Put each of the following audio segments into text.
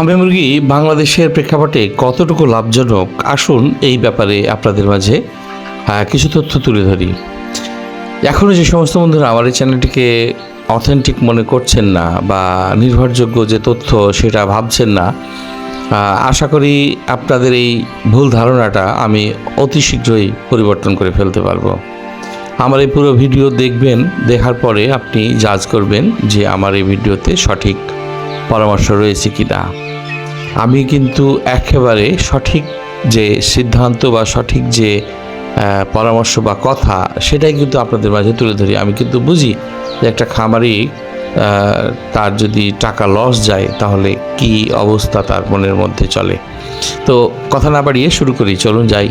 হামে মুরগি বাংলাদেশের প্রেক্ষাপটে কতটুকু লাভজনক? আসুন এই ব্যাপারে আপনাদের মাঝে কিছু তথ্য তুলে ধরি। এখনও যে সমস্ত বন্ধুরা আমার এই চ্যানেলটিকে অথেন্টিক মনে করছেন না বা নির্ভরযোগ্য যে তথ্য সেটা ভাবছেন না আশা করি আপনাদের এই ভুল ধারণাটা আমি অতি শীঘ্রই পরিবর্তন করে ফেলতে পারব। আমার এই পুরো ভিডিও দেখবেন, দেখার পরে আপনি জাজ করবেন যে আমার এই ভিডিওতে সঠিক পরামর্শ রয়েছে কি না আমি কিন্তু একেবারে সঠিক যে সিদ্ধান্ত বা সঠিক যে পরামর্শ বা কথা সেটাই কিন্তু আপনাদের মাঝে তুলে ধরি। আমি কিন্তু বুঝি যে একটা খামারি তার যদি টাকা লস যায় তাহলে কি অবস্থা তার মনের মধ্যে চলে? তো কথা না বাড়িয়ে শুরু করি, চলুন যাই।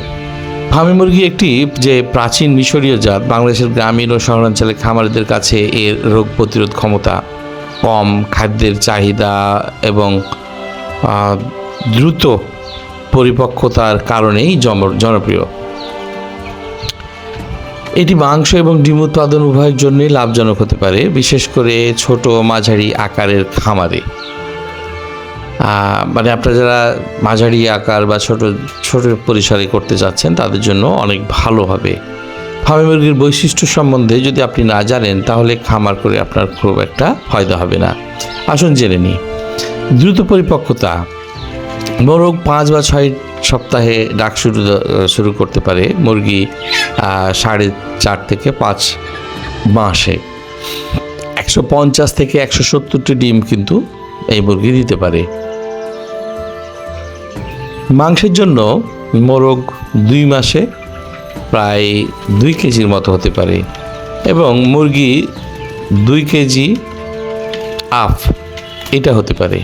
ফার্মি মুরগি একটি যে প্রাচীন মিশরীয় জাত, বাংলাদেশের গ্রামীণ ও শহরাঞ্চলে খামারিদের কাছে এর রোগ প্রতিরোধ ক্ষমতা কম, খাদ্যের চাহিদা এবং দ্রুত পরিপক্কতার কারণেই জনপ্রিয়। এটি মাংস এবং ডিম উৎপাদন উভয়ের জন্যই লাভজনক হতে পারে, বিশেষ করে ছোট মাঝারি আকারের খামারে। মানে আপনারা যারা মাঝারি আকার বা ছোট ছোট পরিসরে করতে যাচ্ছেন, তাদের জন্য অনেক ভালো হবে। ফার্মি মুরগির বৈশিষ্ট্য সম্বন্ধে যদি আপনি না জানেন, তাহলে খামার করে আপনার খুব একটা ফায়দা হবে না। আসুন জেনে নিই। দ্রুত পরিপক্কতা। মোরগ পাঁচ বা ছয় সপ্তাহে ডাক শুরু শুরু করতে পারে মুরগি সাড়ে চার থেকে পাঁচ মাসে। একশো পঞ্চাশ থেকে একশো সত্তরটি ডিম কিন্তু এই মুরগি দিতে পারে। মাংসের জন্য মোরগ দুই মাসে প্রায় দুই কেজির মতো হতে পারে এবং মুরগি দুই কেজি আফ, এটা হতে পারে।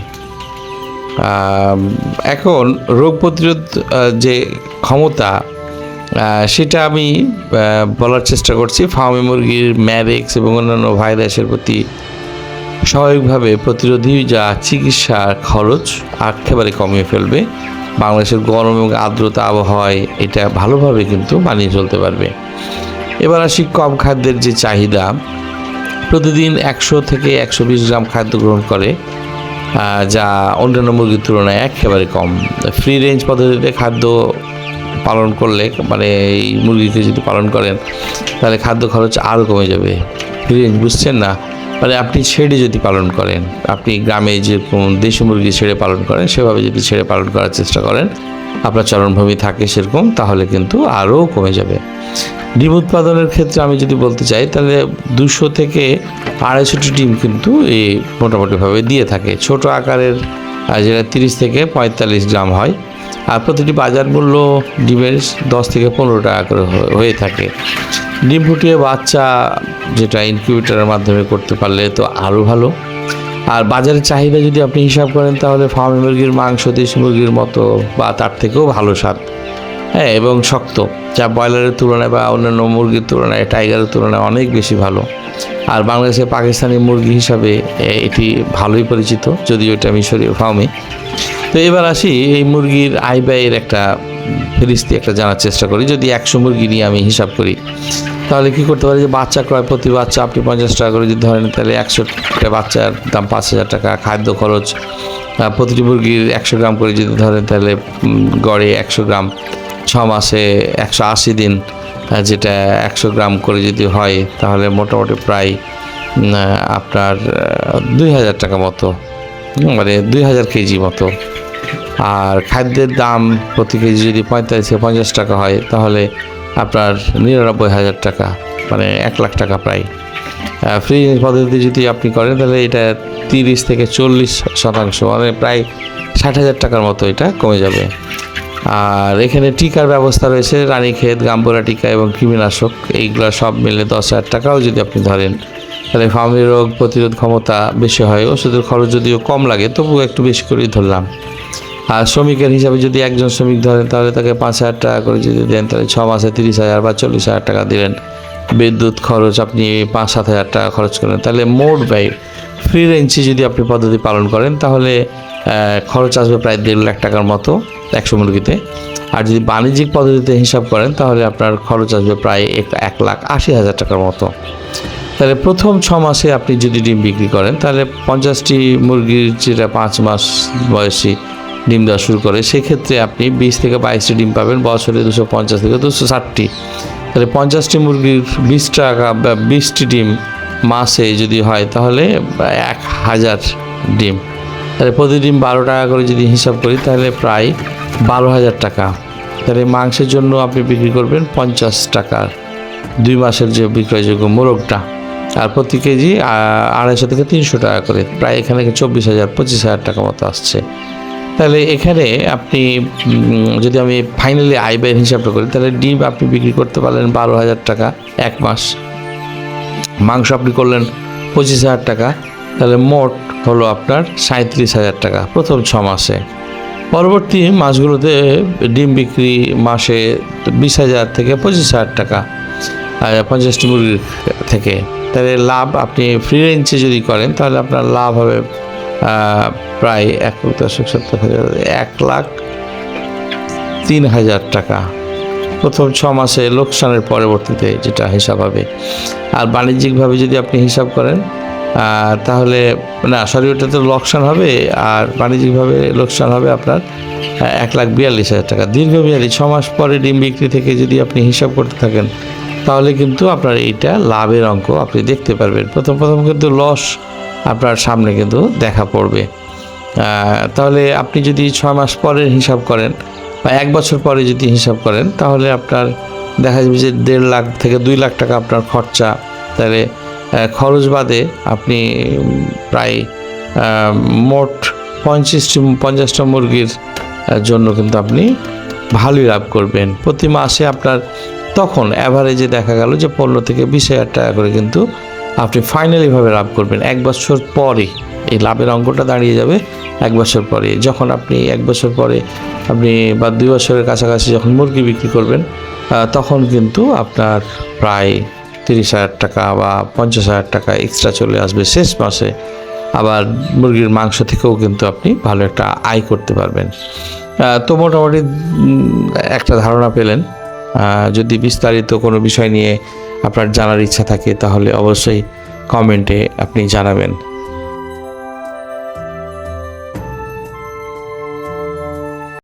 এখন রোগ প্রতিরোধ যে ক্ষমতা সেটা আমি বলার চেষ্টা করছি। ফার্মি মুরগির ম্যারেক্স এবং অন্যান্য ভাইরাসের প্রতি স্বাভাবিকভাবে প্রতিরোধী যা চিকিৎসার খরচ একেবারে কমিয়ে ফেলবে। বাংলাদেশের গরম এবং আর্দ্রতা আবহাওয়ায় এটা ভালোভাবে কিন্তু মানিয়ে চলতে পারবে। এবার আসি কম খাদ্যের যে চাহিদা। প্রতিদিন একশো থেকে একশো বিশ গ্রাম খাদ্য গ্রহণ করে। যা অন্যান্য মুরগির তুলনায় একেবারে কম। ফ্রি রেঞ্জ পদ্ধতিতে খাদ্য পালন করলে মানে এই মুরগিকে যদি পালন করেন, তাহলে খাদ্য খরচ আরও কমে যাবে। ফ্রি রেঞ্জ বুঝছেন না? মানে আপনি ছেড়ে যদি পালন করেন, আপনি গ্রামে যেরকম দেশি মুরগি ছেড়ে পালন করেন, সেভাবে যদি ছেড়ে পালন করার চেষ্টা করেন, আপনার চরণভূমি থাকে সেরকম, তাহলে কিন্তু আরও কমে যাবে। ডিম উৎপাদনের ক্ষেত্রে আমি যদি বলতে চাই, তাহলে দুশো থেকে আড়াইশোটি ডিম কিন্তু এই মোটামুটিভাবে দিয়ে থাকে। ছোট আকারের যেটা তিরিশ থেকে পঁয়তাল্লিশ গ্রাম হয়, আর প্রতিটি বাজার মূল্য ডিমের দশ থেকে পনেরো টাকা করে হয়ে থাকে। ডিম ফুটিয়ে বাচ্চা যেটা ইনকিউবেটারের মাধ্যমে করতে পারলে তো আরও ভালো। আর বাজারের চাহিদা যদি আপনি হিসাব করেন, তাহলে ফার্মি মুরগির মাংস, দেশি মুরগির মতো বা তার থেকেও ভালো স্বাদ। হ্যাঁ এবং শক্ত, যা ব্রয়লারের তুলনায় বা অন্যান্য মুরগির তুলনায়, টাইগারের তুলনায় অনেক বেশি ভালো। আর বাংলাদেশে পাকিস্তানি মুরগি হিসাবে এটি ভালোই পরিচিত, যদিও এটা মিশরীয় ফার্মে। তো এবার আসি, এই মুরগির আয় ব্যয়ের একটা ফেরিস্তি একটা জানার চেষ্টা করি। যদি একশো মুরগি নিয়ে আমি হিসাব করি, তাহলে কি করতে পারি যে বাচ্চা ক্রয় প্রতি বাচ্চা আপনি পঞ্চাশ টাকা করে যদি ধরেন, তাহলে একশোটা বাচ্চার দাম পাঁচ হাজার টাকা, খাদ্য খরচ প্রতিটি মুরগির একশো গ্রাম করে যদি ধরেন, তাহলে গড়ে একশো গ্রাম। ছ মাসে একশো আশি দিন যেটা একশো গ্রাম করে যদি হয়, তাহলে মোটামুটি প্রায় আপনার দুই হাজার টাকা মতো মানে দুই হাজার কেজি মতো। আর খাদ্যের দাম প্রতি কেজি যদি পঁয়তাল্লিশ থেকে পঞ্চাশ টাকা হয়, তাহলে আপনার নিরানব্বই হাজার টাকা মানে এক লাখ টাকা প্রায়। ফ্রি পদ্ধতি যদি আপনি করেন, তাহলে এটা তিরিশ থেকে চল্লিশ শতাংশ মানে প্রায় ষাট হাজার টাকার মতো এটা কমে যাবে। আর এখানে টিকার ব্যবস্থা রয়েছে, রানীক্ষেত গাম্বুরা টিকা এবং কৃমিনাশক। এইগুলো সব মিলে দশ হাজার টাকাও যদি আপনি ধরেন, তাহলে ফার্মি রোগ প্রতিরোধ ক্ষমতা বেশি হয়, ওষুধের খরচ যদিও কম লাগে, তবুও একটু বেশি করেই ধরলাম। আর শ্রমিকের হিসাবে যদি একজন শ্রমিক ধরেন, তাহলে তাকে পাঁচ হাজার টাকা করে যদি দেন, তাহলে ছ মাসে তিরিশ হাজার বা চল্লিশ হাজার টাকা দিলেন। বিদ্যুৎ খরচ আপনি পাঁচ সাত হাজার টাকা খরচ করেন, তাহলে মোট ব্যয়, ফ্রি রেঞ্জে যদি আপনি পদ্ধতি পালন করেন, তাহলে খরচ আসবে প্রায় দেড় লাখ টাকার মতো। একশো মুরগিতে। আর যদি বাণিজ্যিক পদ্ধতিতে হিসাব করেন, তাহলে আপনার খরচ আসবে প্রায় এক এক লাখ আশি হাজার টাকার মতো। তাহলে প্রথম ছ মাসে আপনি যদি ডিম বিক্রি করেন, তাহলে পঞ্চাশটি মুরগির যেটা পাঁচ মাস বয়সী ডিম দেওয়া শুরু করে, সেক্ষেত্রে আপনি বিশ থেকে বাইশটি ডিম পাবেন, বছরে দুশো পঞ্চাশ থেকে দুশো ষাটটি। তাহলে পঞ্চাশটি মুরগির বিশ টাকা বা বিশটি ডিম মাসে যদি হয়, তাহলে এক হাজার ডিম। তাহলে প্রতি ডিম বারো টাকা করে যদি হিসাব করি, তাহলে প্রায় বারো হাজার টাকা। তাহলে মাংসের জন্য আপনি বিক্রি করবেন পঞ্চাশ টাকার দুই মাসের যে বিক্রয়যোগ্য মোরগটা, আর প্রতি কেজি আড়াইশো থেকে তিনশো টাকা করে। প্রায় এখানে চব্বিশ হাজার, পঁচিশ হাজার টাকা মতো আসছে। তাহলে এখানে আপনি যদি আমি ফাইনালি আয় ব্যয়ের হিসাবটা করি, তাহলে ডিম আপনি বিক্রি করতে পারলেন বারো হাজার টাকা এক মাস। মাংস আপনি করলেন পঁচিশ হাজার টাকা। তাহলে মোট হলো আপনার সাঁত্রিশ হাজার টাকা প্রথম ছ মাসে। পরবর্তী মাসগুলোতে ডিম বিক্রি মাসে বিশ হাজার থেকে পঁচিশ হাজার টাকা পঞ্চাশটি মুরগির থেকে। তাহলে লাভ আপনি ফ্রি রেঞ্জে যদি করেন, তাহলে আপনার লাভ হবে প্রায় এক দশক সত্তর হাজার, এক লাখ তিন হাজার টাকা। প্রথম ছ মাসে লোকসানের পরবর্তীতে যেটা হিসাব হবে। আর বাণিজ্যিকভাবে যদি আপনি হিসাব করেন আহ, তাহলে না সরি ওটা তো লোকসান হবে আর বাণিজ্যিকভাবে লোকসান হবে আপনার এক লাখ বিয়াল্লিশ হাজার টাকা দীর্ঘ দীর্ঘমেয়াদী ছ মাস পরে ডিম বিক্রি থেকে যদি আপনি হিসাব করতে থাকেন তাহলে কিন্তু আপনার এইটা লাভের অঙ্ক আপনি দেখতে পারবেন। প্রথম প্রথম কিন্তু লস আপনার সামনে কিন্তু দেখা পড়বে। তাহলে আপনি যদি ছয় মাস পরের হিসাব করেন বা এক বছর পরে যদি হিসাব করেন তাহলে আপনার দেখা যাবে যে দেড় লাখ থেকে দুই লাখ টাকা আপনার খরচা তাহলে খরচ বাদে আপনি প্রায় মোট পঞ্চাশটি পঞ্চাশটা মুরগির জন্য কিন্তু আপনি ভালোই লাভ করবেন। প্রতি মাসে আপনার তখন অ্যাভারেজে দেখা গেল যে পনেরো থেকে বিশ হাজার টাকা করে কিন্তু আপনি ফাইনালিভাবে লাভ করবেন। এক বছর পরে এই লাভের অঙ্কটা দাঁড়িয়ে যাবে এক বছর পরে। যখন আপনি এক বছর পরে আপনি বা দুই বছরের কাছাকাছি যখন মুরগি বিক্রি করবেন তখন কিন্তু আপনার প্রায় তিরিশ হাজার টাকা বা পঞ্চাশ হাজার টাকা এক্সট্রা চলে আসবে শেষ মাসে। আবার মুরগির মাংস থেকেও কিন্তু আপনি ভালো একটা আয় করতে পারবেন। তো মোটামুটি একটা ধারণা পেলেন। যদি বিস্তারিত কোনো বিষয় নিয়ে আপনার জানার ইচ্ছা থাকে, তাহলে অবশ্যই কমেন্টে আপনি জানাবেন।